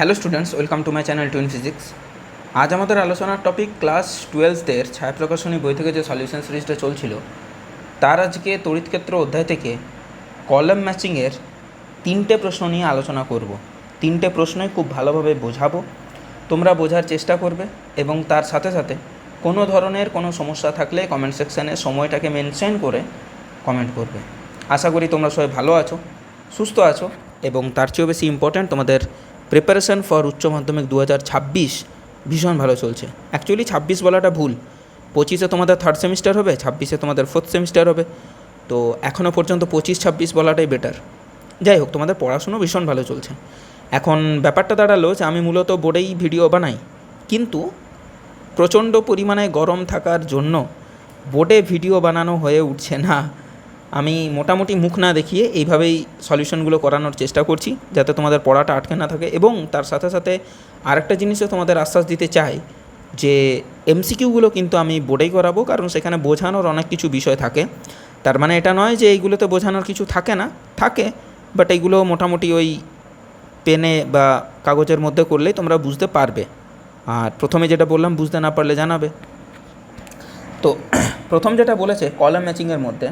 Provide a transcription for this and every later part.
Hello students, welcome to my channel twin physics. আজ আমাদের আলোচনার টপিক ক্লাস টুয়েলভদের ছায়াপ্রকাশনী বই থেকে যে সলিউশন সিরিজটা চলছিল, তার আজকে তড়িৎক্ষেত্র অধ্যায় থেকে কলাম ম্যাচিংয়ের তিনটে প্রশ্ন নিয়ে আলোচনা করব। তিনটে প্রশ্নই খুব ভালোভাবে বোঝাবো, তোমরা বোঝার চেষ্টা করবে এবং তার সাথে সাথে কোনো ধরনের কোনো সমস্যা থাকলে কমেন্ট সেকশানে সময়টাকে মেনশন করে কমেন্ট করবে। আশা করি তোমরা সবাই ভালো আছো, সুস্থ আছো এবং তার চেয়েও বেশি ইম্পর্ট্যান্ট তোমাদের প্রিপারেশন ফর উচ্চ মাধ্যমিক দু হাজার ছাব্বিশ ভীষণ ভালো চলছে। অ্যাকচুয়ালি ছাব্বিশ বলাটা ভুল। পঁচিশে তোমাদের থার্ড সেমিস্টার হবে, ছাব্বিশে তোমাদের ফোর্থ সেমিস্টার হবে। তো এখনও পর্যন্ত পঁচিশ, ছাব্বিশ বলাটাই বেটার যাই হোক, তোমাদের পড়াশুনো ভীষণ ভালো চলছে। এখন ব্যাপারটা দাঁড়াল যে আমি মূলত বোর্ডেই ভিডিও বানাই। কিন্তু প্রচণ্ড পরিমাণে গরম থাকার জন্য বোর্ডে ভিডিও বানানো হয়ে উঠছে না। আমি মোটামুটি মুখ না দেখিয়ে এইভাবেই সলিউশনগুলো করানোর চেষ্টা করছি, যাতে তোমাদের পড়াটা আটকে না থাকে এবং তার সাথে সাথে আরেকটা জিনিসও তোমাদের আশ্বাস দিতে চাই যে এমসিকিউগুলো কিন্তু আমি বোর্ডেই করাবো, কারণ সেখানে বোঝানোর অনেক কিছু বিষয় থাকে। তার মানে এটা নয় যে এইগুলোতে বোঝানোর কিছু থাকে না, থাকে বাট এইগুলো মোটামুটি ওই পেনে বা কাগজের মধ্যে করলেই তোমরা বুঝতে পারবে। আর প্রথমে যেটা বললাম, বুঝতে না পারলে জানাবে। তো প্রথম যেটা বলেছে কলাম ম্যাচিংয়ের মধ্যে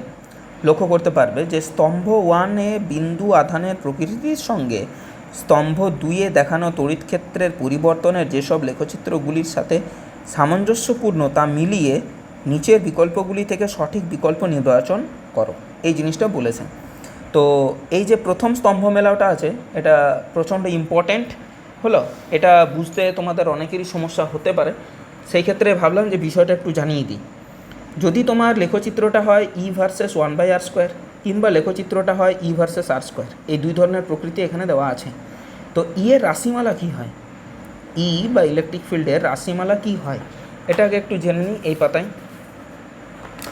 লক্ষ্য করতে পারবে যে স্তম্ভ ওয়ানে বিন্দু আধানের প্রকৃতির সঙ্গে স্তম্ভ দুইয়ে দেখানো তড়িৎ ক্ষেত্রের পরিবর্তনের যেসব লেখচিত্রগুলির সাথে সামঞ্জস্যপূর্ণ তা মিলিয়ে নিচের বিকল্পগুলি থেকে সঠিক বিকল্প নির্বাচন করো। এই জিনিসটা বলেছে তো এই যে প্রথম স্তম্ভ মেলাটা আছে, এটা প্রচণ্ড ইম্পর্ট্যান্ট হলো। এটা বুঝতে তোমাদের অনেকেরই সমস্যা হতে পারে। সেই ক্ষেত্রে ভাবলাম যে বিষয়টা একটু জানিয়ে দিই। যদি তোমার লেখচিত্রটা হয় E versus one by R square কিংবা লেখচিত্রটা হয় ই ভার্সেস আর স্কোয়ার এই দুই ধরনের প্রকৃতি এখানে দেওয়া আছে। তো ই এর রাশিমালা কী হয়? ই বা ইলেকট্রিক ফিল্ডের রাশিমালা কী হয়? এটা আগে একটু জেনে নিই, এই পাতায়।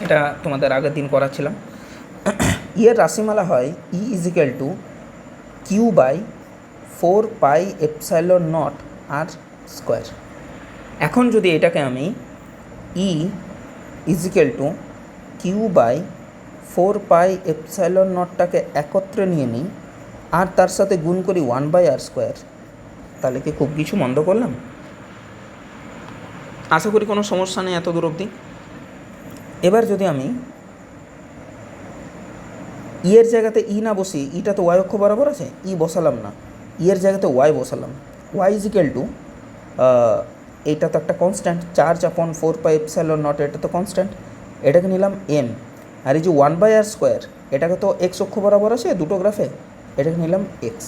এটা তোমাদের আগের দিন করাচ্ছিলাম ই এর রাশিমালা হয় E equal to Q by four pi epsilon naught R square এখন যদি এটাকে আমি E equal to Q by four pi epsilon নটটাকে একত্রে নিয়ে নিই, আর তার সাথে গুণ করি ওয়ান বাই আর স্কোয়ার তাহলে কি খুব কিছু মন্দ করলাম? আশা করি কোনো সমস্যা নেই এত দূর অবধি। এবার যদি আমি ই এর জায়গাতে ই না বসি ইটা তো ওয়াই অক্ষ বরাবর আছে ই বসালাম না। ই এর জায়গাতে ওয়াই বসালাম। ওয়াই ইজিক্যাল টু এইটা তো একটা constant charge upon four pi epsilon naught এটা তো কনস্ট্যান্ট এটাকে নিলাম এম আর এই যে ওয়ান বাই আর স্কোয়ার এটাকে তো এক্স অক্ষ বরাবর আছে, দুটো গ্রাফে এটাকে নিলাম এক্স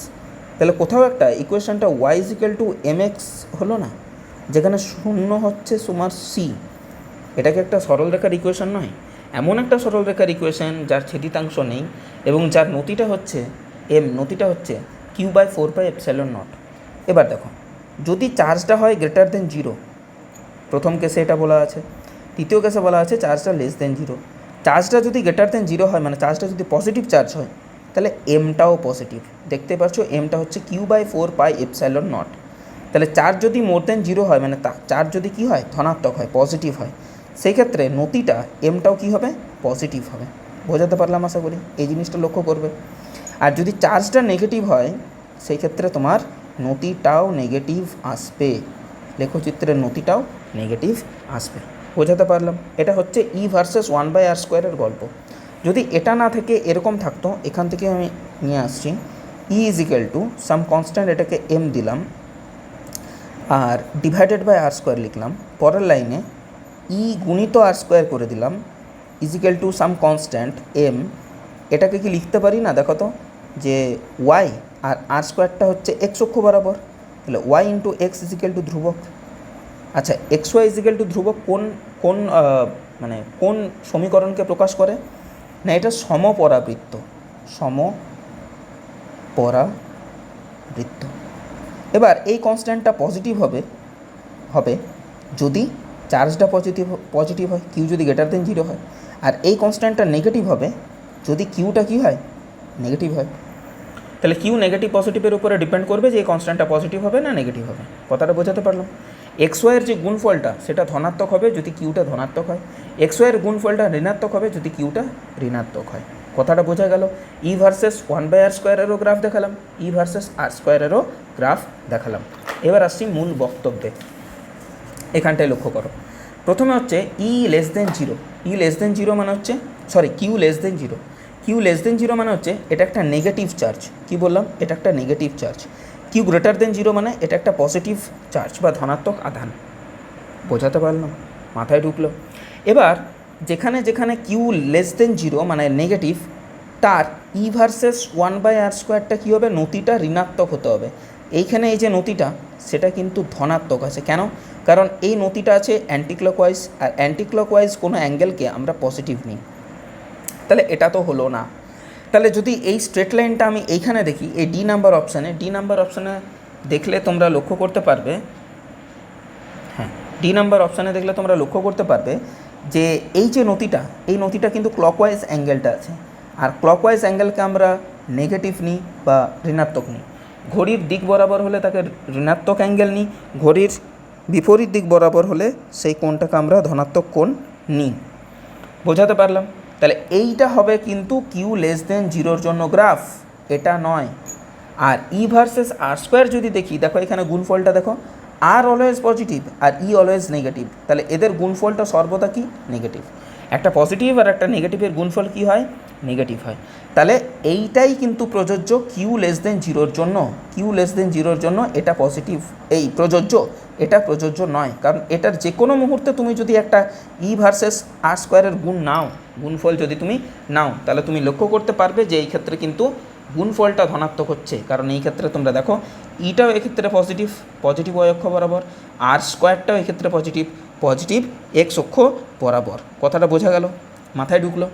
তাহলে কোথাও একটা ইকুয়েশনটা Y equal to M X হলো না, যেখানে শূন্য হচ্ছে সুমার সি এটাকে একটা সরল রেখার ইকুয়েশন নয়, এমন একটা সরল রেখার ইকুয়েশন যার ছেদিতাংশ নেই, এবং যার নতিটা হচ্ছে এম নতিটা হচ্ছে Q by four by epsilon naught এবার দেখো যদি চার্জটা হয় গ্রেটার দেন জিরো প্রথম কেসে এটা বলা আছে, তৃতীয় কেসে বলা আছে চার্জটা লেস দেন জিরো চার্জটা যদি গ্রেটার দেন জিরো হয় মানে চার্জটা যদি পজিটিভ চার্জ হয়, তাহলে এমটাও পজিটিভ দেখতে পাচ্ছ এমটা হচ্ছে Q by four pi epsilon naught তাহলে চার্জ যদি মোর দেন জিরো হয় মানে তা, চার্জ যদি কী হয়, ধনাত্মক হয় পজিটিভ হয়, সেই ক্ষেত্রে নতিটা এমটাও কী হবে পজিটিভ হবে, বোঝাতে পারলাম আশা করি, এই জিনিসটা লক্ষ্য করবে, আর যদি চার্জটা নেগেটিভ হয়, সেই ক্ষেত্রে তোমার নতিটাও নেগেটিভ আসবে। লেখচিত্রের নতিটাও নেগেটিভ আসবে। বোঝাতে পারলাম? এটা হচ্ছে E versus one by R স্কোয়ারের গল্প। যদি এটা না থেকে এরকম থাকতো, এখান থেকে আমি নিয়ে আসছি। E equal to some constant এটাকে এম দিলাম। আর ডিভাইডেড বাই আর স্কোয়ার লিখলাম। পরের লাইনে ই গুণিত আর স্কোয়ার করে দিলাম। Equal to some constant M এটাকে কি লিখতে পারি না? দেখো তো। যে ওয়াই আর আর স্কোয়ারটা হচ্ছে এক্স অক্ষ বরাবর, তাহলে Y into X equal to ধ্রুবক। আচ্ছা এক্স ওয়াই ইজিক্যাল টু ধ্রুবক কোন কোন মানে কোন সমীকরণকে প্রকাশ করে? না, এটা সমপরাবৃত্ত সম পরাবৃত্ত এবার এই কনস্ট্যান্টটা পজিটিভ হবে হবে যদি চার্জটা পজিটিভ পজিটিভ হয় কিউ যদি গ্রেটার দেন জিরো হয়। আর এই কনস্ট্যান্টটা নেগেটিভ হবে, যদি কিউটা কী হয়? নেগেটিভ হয়। তাহলে কিউ নেগেটিভ পজিটিভের উপরে ডিপেন্ড করবে যে এই কনস্ট্যান্টটা পজিটিভ হবে না নেগেটিভ হবে। কথাটা বোঝাতে পারলাম? এক্স ওয়াইয়ের যে গুণফলটা, সেটা ধনাত্মক হবে যদি কিউটা ধনাত্মক হয়। এক্স ওয়াইয়ের গুণফলটা ঋণাত্মক হবে যদি কিউটা ঋণাত্মক হয়। কথাটা বোঝা গেল? E versus one by R স্কোয়ারেরও graph দেখালাম। ই ভার্সেস আর স্কোয়ারেরও গ্রাফ দেখালাম। এবার আসছি মূল বক্তব্যে। এখানটায় লক্ষ্য করো। প্রথমে হচ্ছে E less than zero E less than zero মানে হচ্ছে sorry Q less than zero Q less than zero মানে হচ্ছে এটা একটা নেগেটিভ চার্জ কি বললাম? এটা একটা negative charge Q greater than zero মানে এটা একটা পজিটিভ চার্জ বা ধনাত্মক আধান। বোঝাতে পারলাম? মাথায় ঢুকলো। এবার যেখানে যেখানে কিউ লেস দেন জিরো মানে নেগেটিভ তার E versus one by R স্কোয়ারটা কী হবে? নতিটা ঋণাত্মক হতে হবে। এইখানে এই যে নতিটা, সেটা কিন্তু ধনাত্মক আছে। কেন? কারণ এই নতিটা আছে অ্যান্টিক্লকওয়াইজ আর অ্যান্টিক্লকওয়াইজ কোনো অ্যাঙ্গেলকে আমরা পজিটিভ নিই। তাহলে এটা তো হলো না। তাহলে যদি এই স্ট্রেট লাইনটা আমি এইখানে দেখি, এই ডি নাম্বার অপশানে ডি নাম্বার অপশানে দেখলে তোমরা লক্ষ্য করতে পারবে হ্যাঁ ডি নাম্বার অপশানে দেখলে তোমরা লক্ষ্য করতে পারবে যে এই যে নথিটা, এই নথিটা কিন্তু ক্লকওয়াইজ অ্যাঙ্গেলটা আছে। আর ক্লকওয়াইজ অ্যাঙ্গেলকে আমরা নেগেটিভ নিই বা ঋণাত্মক নিই। ঘড়ির দিক বরাবর হলে তাকে ঋণাত্মক অ্যাঙ্গেল নিই, ঘড়ির বিপরীত দিক বরাবর হলে সেই কোণটাকে আমরা ধনাত্মক কোণ নিই। বোঝাতে পারলাম? তাহলে এইটা হবে কিন্তু কিউ লেস দেন জিরোর জন্য গ্রাফ এটা নয়। আর ই ভার্সেস আর স্কোয়ার যদি দেখি, দেখো এখানে গুণফলটা দেখো আর অলওয়েজ পজিটিভ আর ই অলওয়েজ নেগেটিভ তাহলে এদের গুণফলটা সর্বদা কি? নেগেটিভ একটা পজিটিভ আর একটা নেগেটিভের গুণফল কি হয়? নেগেটিভ হয়। তাহলে এইটাই কিন্তু প্রযোজ্য কিউ লেস দেন জিরোর জন্য। কিউ লেস দেন জিরোর জন্য এটা পজিটিভ এই প্রযোজ্য, এটা প্রযোজ্য নয়। কারণ এটার যে কোনো মুহূর্তে তুমি যদি একটা ই ভার্সেস আর স্কোয়ারের গুণ নাও, গুণফল যদি তুমি নাও, তাহলে তুমি লক্ষ্য করতে পারবে যে এই ক্ষেত্রে কিন্তু গুণফলটা ধনাত্মক হচ্ছে। কারণ এই ক্ষেত্রে তোমরা দেখো ইটাও এক্ষেত্রে পজিটিভ পজিটিভ ওয়াই অক্ষ বরাবর আর স্কোয়ারটাও এক্ষেত্রে পজিটিভ পজিটিভ এক্স অক্ষ বরাবর। কথাটা বোঝা গেল? মাথায় ঢুকলো?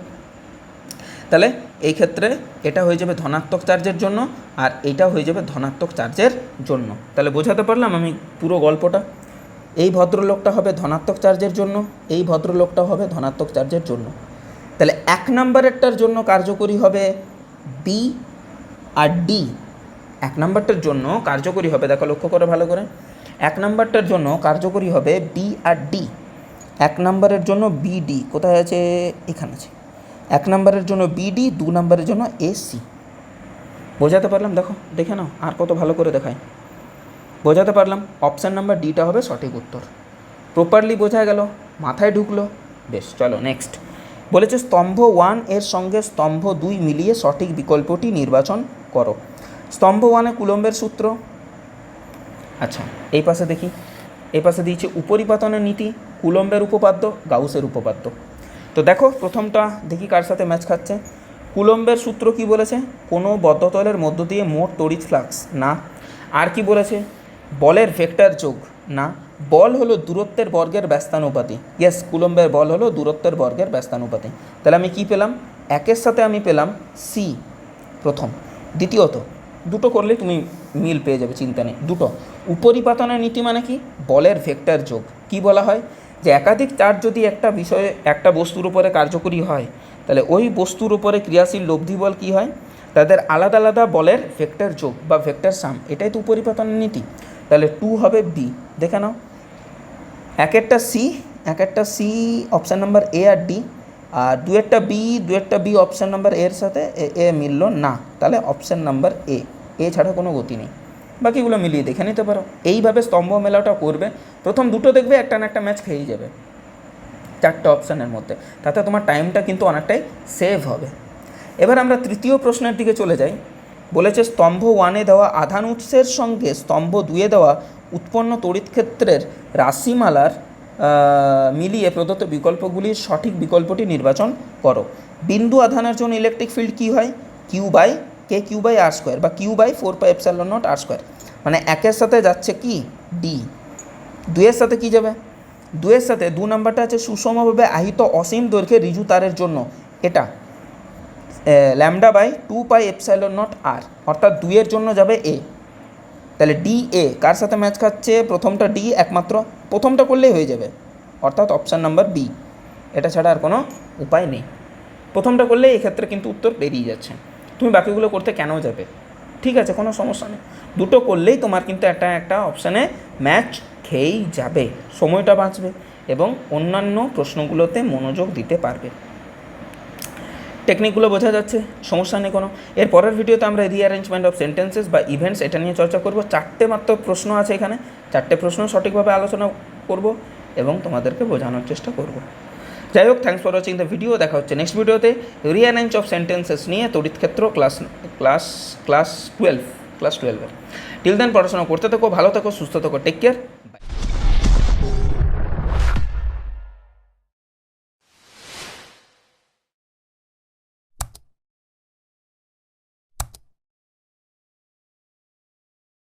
তাহলে এই ক্ষেত্রে এটা হয়ে যাবে ধনাত্মক চার্জের জন্য আর এটা হয়ে যাবে ধনাত্মক চার্জের জন্য। তাহলে বোঝাতে পারলাম আমি পুরো গল্পটা? এই ভদ্রলোকটা হবে ধনাত্মক চার্জের জন্য, এই ভদ্রলোকটা হবে ধনাত্মক চার্জের জন্য। তাহলে এক নাম্বারেরটার জন্য কার্যকরী হবে বি আর ডি এক নাম্বারটার জন্য কার্যকরী হবে, দেখো লক্ষ্য করে ভালো করে। এক নাম্বারটার জন্য কার্যকরী হবে বি আর ডি এক নাম্বারের জন্য বিডি কোথায় আছে? এখানে আছে। এক নম্বরের জন্য বিডি দু নম্বরের জন্য এসি বোঝাতে পারলাম? দেখো, দেখে নাও, আর কত ভালো করে দেখায়। বোঝাতে পারলাম অপশান নাম্বার ডিটা হবে সঠিক উত্তর। প্রপারলি বোঝা গেল, মাথায় ঢুকলো, বেশ, চলো নেক্সট বলেছে, স্তম্ভ ওয়ানের সঙ্গে স্তম্ভ দুই মিলিয়ে সঠিক বিকল্পটি নির্বাচন করো। স্তম্ভ ওয়ানে কুলম্বের সূত্র। আচ্ছা এই পাশে দেখি। এই পাশে দিয়েছে, উপরিপাতনের নীতি, কুলম্বের উপপাদ্য, গাউসের উপপাদ্য। তো দেখো, প্রথমটা দেখি কার সাথে ম্যাচ খাচ্ছে। কুলম্বের সূত্র কি বলেছে? কোনো বদ্ধতলের মধ্য দিয়ে মোট তড়িৎ ফ্লাক্স না। আর কি বলেছে? বলের ভেক্টর যোগ, না। বল হলো দূরত্বের বর্গের ব্যস্তানুপাতি। ইয়েস কুলম্বের বল হলো দূরত্বের বর্গের ব্যস্তানুপাতি। তাহলে আমি কি পেলাম? একের সাথে আমি পেলাম সি প্রথম। দ্বিতীয়ত, দুটো করলে তুমি মিল পেয়ে যাবে, চিন্তা নেই। দুটো, উপরিপাতনের নীতি মানে কি? বলের ভেক্টর যোগ। কি বলা হয়? যে একাধিক চার্জ যদি একটা বিষয়ে, একটা বস্তুর উপরে কার্যকরী হয়, তাহলে ওই বস্তুর উপরে ক্রিয়াশীল লব্ধি বল কী হয়? তাদের আলাদা আলাদা বলের ভেক্টর যোগ বা ভেক্টর সাম, এটাই তো উপরিপাতনের নীতি। তাহলে টু হবে বি দেখে নাও। এক একটা সি এক একটা সি অপশান নাম্বার এ আর ডি আর দু একটা বি দু একটা বি অপশান নাম্বার এর সাথে এ মিলল না। তাহলে অপশান নাম্বার এ এ ছাড়া কোনো গতি নেই। বাকিগুলো মিলিয়ে দেখে নিতে পারো। এইভাবে স্তম্ভ মেলাটা করবে। প্রথম দুটো দেখবে একটা না একটা ম্যাচ খেয়েই যাবে। চারটে অপশানের মধ্যে। তাতে তোমার টাইমটা কিন্তু অনেকটাই সেভ হবে। এবার আমরা তৃতীয় প্রশ্নের দিকে চলে যাই। বলেছে স্তম্ভ ওয়ানে দেওয়া আধান উৎসের সঙ্গে স্তম্ভ দুয়ে দেওয়া উৎপন্ন তড়িৎ ক্ষেত্রের রাশিমালার মিলিয়ে প্রদত্ত বিকল্পগুলির সঠিক বিকল্পটি নির্বাচন করো। বিন্দু আধানের জন্য ইলেকট্রিক ফিল্ড কী হয়? Q by K Q by R square বা Q by four pi epsilon naught R square মানে একের সাথে যাচ্ছে কি? ডি দুয়ের সাথে কি যাবে? দুয়ের সাথে, দু নাম্বারটা আছে সুষমভাবে আহিত অসীম দৈর্ঘ্যের রিজু তারের জন্য। এটা lambda by two pi epsilon naught R অর্থাৎ দুইয়ের জন্য যাবে এ তাহলে ডি এ কার সাথে ম্যাচ খাচ্ছে? প্রথমটা ডি একমাত্র। প্রথমটা করলেই হয়ে যাবে। অর্থাৎ অপশান নাম্বার বি এটা ছাড়া আর কোনো উপায় নেই। প্রথমটা করলে এক্ষেত্রে কিন্তু উত্তর বেরিয়ে যাচ্ছে। তুমি বাকিগুলো করতে কেন যাবে? ঠিক আছে, কোনো সমস্যা নেই। দুটো করলেই তোমার কিন্তু একটা একটা অপশানে ম্যাচ খেয়েই যাবে, সময়টা বাঁচবে এবং অন্যান্য প্রশ্নগুলোতে মনোযোগ দিতে পারবে। টেকনিকগুলো বোঝা যাচ্ছে, সমস্যা নেই কোনো। এর পরের ভিডিওতে আমরা রিঅ্যারেঞ্জমেন্ট অফ সেন্টেন্সেস বা ইভেন্টস এটা নিয়ে চর্চা করব। চারটে মাত্র প্রশ্ন আছে এখানে। চারটে প্রশ্ন সঠিকভাবে আলোচনা করব এবং তোমাদেরকে বোঝানোর চেষ্টা করব। যাই হোক thanks for watching the video দেখা হচ্ছে নেক্সট ভিডিওতে রিঅ্যারেঞ্জ অফ সেন্টেন্সেস নিয়ে তড়িৎ ক্ষেত্র class class class twelve class টুয়েলভের টিল দেন পড়াশোনা করতে থাকো, ভালো থাকো, সুস্থ থাকো টেক কেয়ার